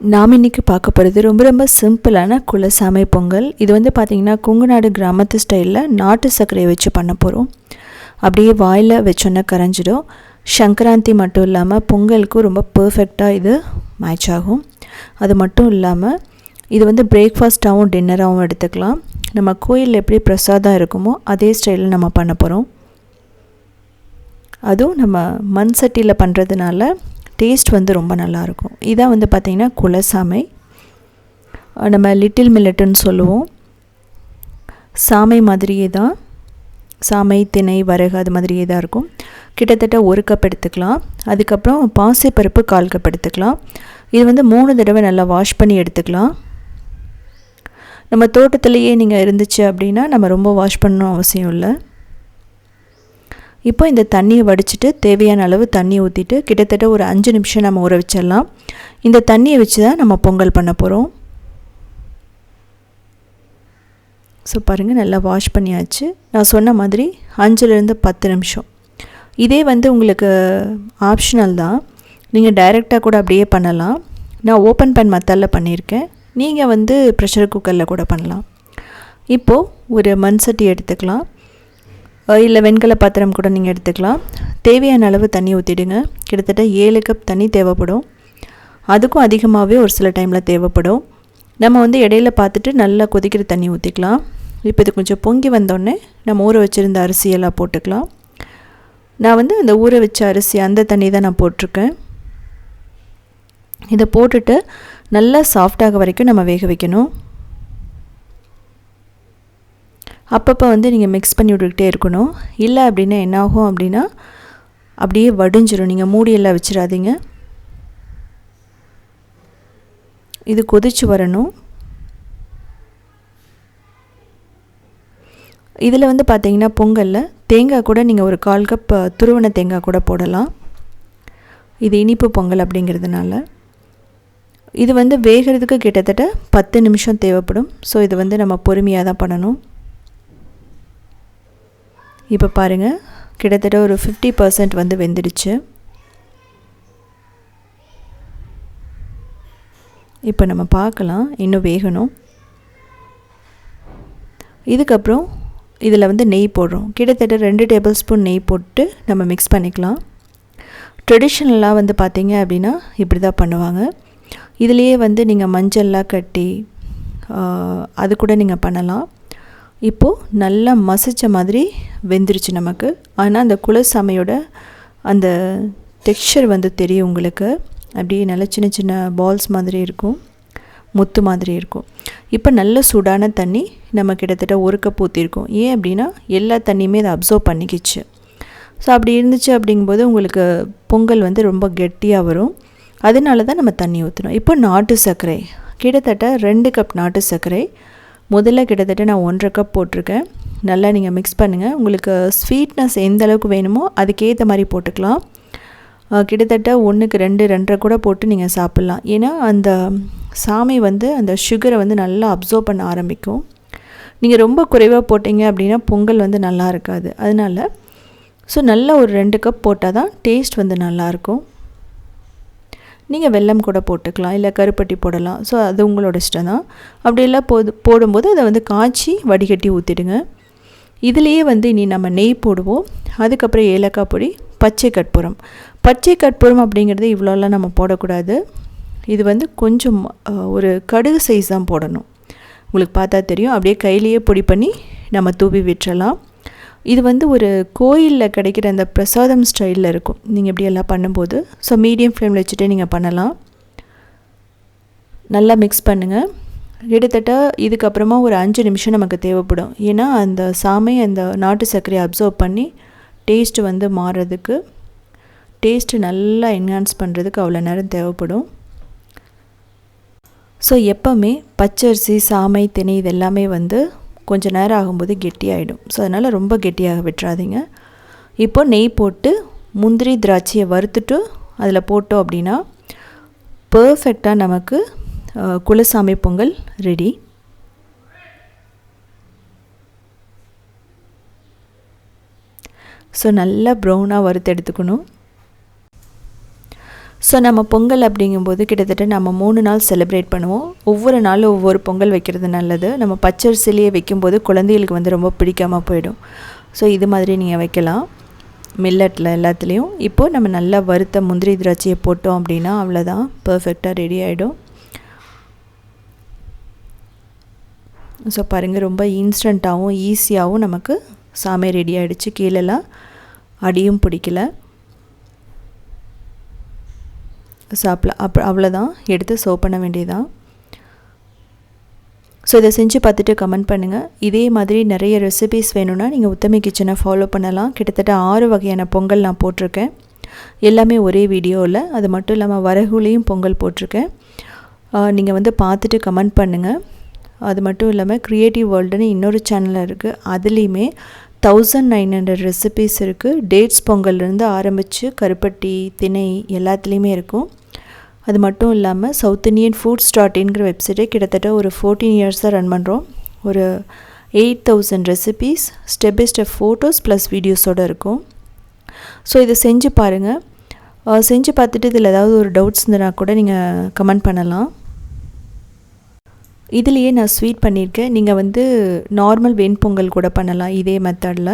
நாம் இன்றைக்கி பார்க்க போகிறது ரொம்ப ரொம்ப சிம்பிளான குலசாமை பொங்கல். இது வந்து பார்த்திங்கன்னா கொங்குநாடு கிராமத்து ஸ்டைலில் நாட்டு சர்க்கரையை வச்சு பண்ண போகிறோம் அப்படியே வாயில் வச்சோன்னே கரைஞ்சிடும். சங்கராந்தி மட்டும் இல்லாமல் பொங்கலுக்கும் ரொம்ப பர்ஃபெக்டாக இது மேட்ச் ஆகும். அது மட்டும் இல்லாமல் இது வந்து பிரேக்ஃபாஸ்ட்டாகவும் டின்னராகவும் எடுத்துக்கலாம். நம்ம கோயிலில் எப்படி பிரசாதம் இருக்குமோ அதே ஸ்டைலில் நம்ம பண்ண போகிறோம் அதுவும் நம்ம மண் சட்டியில் பண்ணுறதுனால டேஸ்ட் வந்து ரொம்ப நல்லாயிருக்கும் இதான் வந்து பார்த்திங்கன்னா குலசாமை. நம்ம லிட்டில் மில்லட்டுன்னு சொல்லுவோம். சாமை மாதிரியே தான். சாமை திணை வரகு அது மாதிரியே தான் இருக்கும். கிட்டத்தட்ட ஒரு கப் எடுத்துக்கலாம். அதுக்கப்புறம் பாசிப்பருப்பு கால் கப் எடுத்துக்கலாம். இது வந்து மூணு தடவை நல்லா வாஷ் பண்ணி எடுத்துக்கலாம். நம்ம தோட்டத்துலேயே நீங்கள் இருந்துச்சு அப்படின்னா நம்ம ரொம்ப வாஷ் பண்ணணும் அவசியம் இல்லை. இப்போ இந்த தண்ணியை வடிச்சிட்டு தேவையான அளவு தண்ணி ஊற்றிட்டு கிட்டத்தட்ட ஒரு அஞ்சு நிமிஷம் நம்ம ஊற வச்சிடலாம். இந்த தண்ணியை வச்சு தான் நம்ம பொங்கல் பண்ண போகிறோம் ஸோ பாருங்கள் நல்லா வாஷ் பண்ணியாச்சு. நான் சொன்ன மாதிரி அஞ்சுலேருந்து பத்து நிமிஷம். இதே வந்து உங்களுக்கு ஆப்ஷனல் தான். நீங்கள் டைரெக்டாக கூட அப்படியே பண்ணலாம். நான் ஓப்பன் பேன் மத்தாலில் பண்ணியிருக்கேன். நீங்கள் வந்து ப்ரெஷர் குக்கரில் கூட பண்ணலாம். இப்போது ஒரு மண் சட்டி எடுத்துக்கலாம். இல்லை வெண்கல பாத்திரம் கூட நீங்கள் எடுத்துக்கலாம். தேவையான அளவு தண்ணி ஊற்றிடுங்க கிட்டத்தட்ட ஏழு கப் தண்ணி தேவைப்படும். அதுக்கும் அதிகமாகவே ஒரு சில டைமில் தேவைப்படும். நம்ம வந்து இடையில பார்த்துட்டு நல்லா கொதிக்கிற தண்ணி ஊற்றிக்கலாம் இப்போ இது கொஞ்சம் பொங்கி வந்தோடனே நம்ம ஊற வச்சுருந்த அரிசியெல்லாம் போட்டுக்கலாம். நான் வந்து அந்த ஊற வச்ச அரிசி அந்த தண்ணி தான் நான் போட்டிருக்கேன். இதை போட்டுட்டு நல்லா சாஃப்டாக வரைக்கும் நம்ம வேக வைக்கணும். அப்பப்போ வந்து நீங்கள் மிக்ஸ் பண்ணி விட்டுக்கிட்டே இருக்கணும். இல்லை அப்படின்னா என்னாகும் அப்படின்னா அப்படியே வடிஞ்சிரும். நீங்கள் மூடியெல்லாம் வச்சிடாதீங்க. இது கொதிச்சு வரணும். இதில் வந்து பார்த்தீங்கன்னா பொங்கலில் தேங்காய் கூட நீங்கள் ஒரு கால் கப் துருவன தேங்காய் கூட போடலாம். இது இனிப்பு பொங்கல் அப்படிங்கிறதுனால. இது வந்து வேகிறதுக்கு கிட்டத்தட்ட பத்து நிமிஷம் தேவைப்படும். ஸோ இது வந்து நம்ம பொறுமையாக தான் பண்ணணும். இப்போ பாருங்கள் கிட்டத்தட்ட ஒரு ஃபிஃப்டி பர்சன்ட் வந்து வெந்துடுச்சு. இப்போ நம்ம பார்க்கலாம். இன்னும் வேகணும். இதுக்கப்புறம் இதில் வந்து நெய் போடுறோம். கிட்டத்தட்ட ரெண்டு டேபிள் ஸ்பூன் நெய் போட்டு நம்ம மிக்ஸ் பண்ணிக்கலாம். ட்ரெடிஷ்னலாக வந்து பார்த்திங்க அப்படின்னா இப்படி தான் பண்ணுவாங்க. இதுலேயே வந்து நீங்கள் மஞ்சள்லாம் கட்டி அது கூட நீங்கள் பண்ணலாம். இப்போது நல்லா மசித்த மாதிரி வெந்துருச்சு நமக்கு. ஆனால் அந்த குலசாமையோட அந்த டெக்ஸ்சர் வந்து தெரியும் உங்களுக்கு. அப்படியே நல்ல சின்ன சின்ன பால்ஸ் மாதிரி இருக்கும். முத்து மாதிரி இருக்கும். இப்போ நல்ல சூடான தண்ணி நம்ம கிட்டத்தட்ட ஒரு கப் ஊற்றிருக்கோம் ஏன் அப்படின்னா எல்லா தண்ணியுமே அதை அப்சர்வ் பண்ணிக்கிச்சு. ஸோ அப்படி இருந்துச்சு அப்படிங்கும்போது உங்களுக்கு பொங்கல் வந்து ரொம்ப கெட்டியாக வரும். அதனால தான் நம்ம தண்ணி ஊற்றணும் இப்போ நாட்டு சர்க்கரை. கிட்டத்தட்ட ரெண்டு கப் நாட்டு சர்க்கரை. முதல்ல கிட்டத்தட்ட நான் ஒன்றரை கப் போட்டிருக்கேன். நல்லா நீங்கள் மிக்ஸ் பண்ணுங்கள் உங்களுக்கு ஸ்வீட்னஸ் எந்த அளவுக்கு வேணுமோ அதுக்கேற்ற மாதிரி போட்டுக்கலாம். கிட்டத்தட்ட ஒன்றுக்கு ரெண்டு ரெண்டரை கூட போட்டு நீங்கள் சாப்பிட்லாம். ஏன்னா அந்த சாமி வந்து அந்த சுகரை வந்து நல்லா அப்சர்வ் பண்ண ஆரம்பிக்கும். நீங்கள் ரொம்ப குறைவாக போட்டிங்க அப்படின்னா பொங்கல் வந்து நல்லா இருக்காது. அதனால் ஸோ நல்லா ஒரு ரெண்டு கப் போட்டால் தான் டேஸ்ட் வந்து நல்லாயிருக்கும் நீங்கள் வெல்லம் கூட போட்டுக்கலாம் இல்லை கருப்பட்டி போடலாம். ஸோ அது உங்களோட இஷ்டம் தான். அப்படியெல்லாம் போது போடும்போது அதை வந்து காய்ச்சி வடிகட்டி ஊற்றிடுங்க இதுலேயே வந்து இனி நம்ம நெய் போடுவோம். அதுக்கப்புறம் ஏலக்காய் பொடி பச்சை கற்பூரம். பச்சை கற்பூரம் அப்படிங்கிறது இவ்வளோலாம் நம்ம போடக்கூடாது. இது வந்து கொஞ்சம் ஒரு கடுகு சைஸ் தான் போடணும். உங்களுக்கு பார்த்தா தெரியும். அப்படியே கையிலேயே பொடி பண்ணி நம்ம தூவி விட்டுறலாம். இது வந்து ஒரு கோயிலில் கிடைக்கிற அந்த பிரசாதம் ஸ்டைலில் இருக்கும். நீங்கள் இப்படி எல்லாம் பண்ணும்போது ஸோ மீடியம் ஃப்ளேமில் வச்சுட்டே நீங்கள் பண்ணலாம். நல்லா மிக்ஸ் பண்ணுங்கள் கிட்டத்தட்ட இதுக்கப்புறமா ஒரு அஞ்சு நிமிஷம் நமக்கு தேவைப்படும். ஏன்னா அந்த சாமை அந்த நாட்டு சர்க்கரையை அப்சர்வ் பண்ணி டேஸ்ட்டு வந்து மாறுறதுக்கு டேஸ்ட்டு நல்லா என்ஹான்ஸ் பண்ணுறதுக்கு அவ்வளோ நேரம் தேவைப்படும். ஸோ எப்போவுமே பச்சரிசி சாமை திணை இது எல்லாமே வந்து கொஞ்சம் நேரம் ஆகும்போது கெட்டியாகிடும் ஸோ அதனால் ரொம்ப கெட்டியாக விட்டுறாதீங்க. இப்போ நெய் போட்டு முந்திரி திராட்சையை வறுத்துட்டு அதில் போட்டோம் அப்படின்னா பர்ஃபெக்டாக நமக்கு குலசாமி பொங்கல் ரெடி ஸோ நல்லா ப்ரௌனாக வறுத்து எடுத்துக்கணும். ஸோ நம்ம பொங்கல் அப்படிங்கும்போது கிட்டத்தட்ட நம்ம மூணு நாள் செலிப்ரேட் பண்ணுவோம். ஒவ்வொரு நாளும் ஒவ்வொரு பொங்கல் வைக்கிறது நல்லது. நம்ம பச்சரிசிலேயே வைக்கும்போது குழந்தைகளுக்கு வந்து ரொம்ப பிடிக்காமல் போயிடும். ஸோ இது மாதிரி நீங்கள் வைக்கலாம். மில்லட்டில் எல்லாத்துலேயும். இப்போது நம்ம நல்லா வறுத்த முந்திரி திராட்சையை போட்டோம் அப்படின்னா அவ்வளோதான் பர்ஃபெக்டாக ரெடி ஆகிடும் ஸோ பாருங்கள் ரொம்ப இன்ஸ்டண்ட்டாகவும் ஈஸியாகவும் நமக்கு சாமை ரெடி ஆகிடுச்சு கீழெல்லாம் அடியும் பிடிக்கல. சாப்பிடலாம் அப்போ அவ்வளோதான் எடுத்து சர்வ் பண்ண வேண்டியதான் ஸோ இதை செஞ்சு பார்த்துட்டு கமெண்ட் பண்ணுங்கள் இதே மாதிரி நிறைய ரெசிபீஸ் வேணும்னா நீங்கள் உத்தமி கிச்சனை ஃபாலோ பண்ணலாம். கிட்டத்தட்ட ஆறு வகையான பொங்கல் நான் போட்டிருக்கேன். எல்லாமே ஒரே வீடியோவில் அது மட்டும் இல்லாமல் வரகுலையும் பொங்கல் போட்டிருக்கேன். நீங்கள் வந்து பார்த்துட்டு கமெண்ட் பண்ணுங்கள் அது மட்டும் இல்லாமல் க்ரியேட்டிவ் வேர்ல்டுன்னு இன்னொரு சேனல் இருக்குது அதுலேயுமே தௌசண்ட் நைன் ஹண்ட்ரட் ரெசிபீஸ் இருக்குது டேட்ஸ் பொங்கல்லேருந்து ஆரம்பித்து கருப்பட்டி திணை எல்லாத்துலேயுமே இருக்கும். அது மட்டும் இல்லாமல் சவுத் இண்டியன் ஃபுட்ஸ் டாட் இன்கிற வெப்சைட்டே கிட்டத்தட்ட ஒரு ஃபோர்டீன் இயர்ஸாக ரன் பண்ணுறோம் ஒரு eight thousand recipes step by step photos plus வீடியோஸோடு இருக்கும். ஸோ இதை செஞ்சு பாருங்கள் செஞ்சு பார்த்துட்டு இதில் ஏதாவது ஒரு டவுட்ஸ் இருந்ததுனா கூட நீங்கள் கமெண்ட் பண்ணலாம். இதுலேயே நான் ஸ்வீட் பண்ணியிருக்கேன். நீங்கள் வந்து நார்மல் வெண்பொங்கல் கூட பண்ணலாம் இதே மெத்தடில்